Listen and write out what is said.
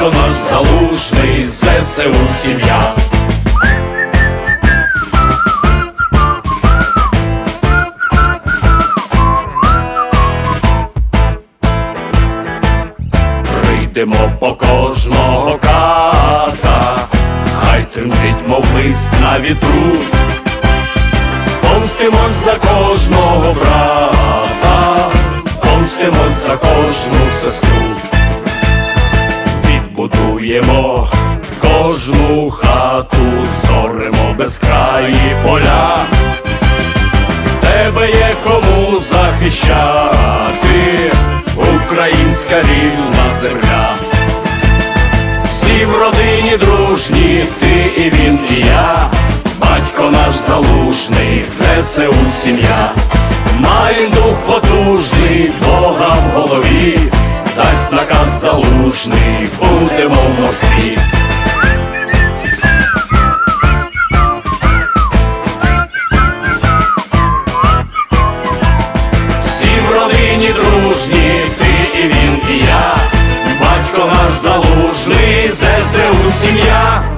батько наш залужний, ЗСУ сім'я. Прийдемо по кожного ката, хай тремтить, мов лист на вітру, помстимось за кожного брата, помстимось за кожну сестру, відбудуємо кожну хату, зоримо безкраї поля, тебе є кому захищати, українська вільна земля. Всі в родині дружні, ти і він, і я, батько наш залужний, ЗСУ сім'я, маєм дух потужний, Бога в голові, дасть наказ залужний, будемо в Москві. Всі в родині дружні, ти і він, і я, батько наш залужний, ЗСУ сім'я.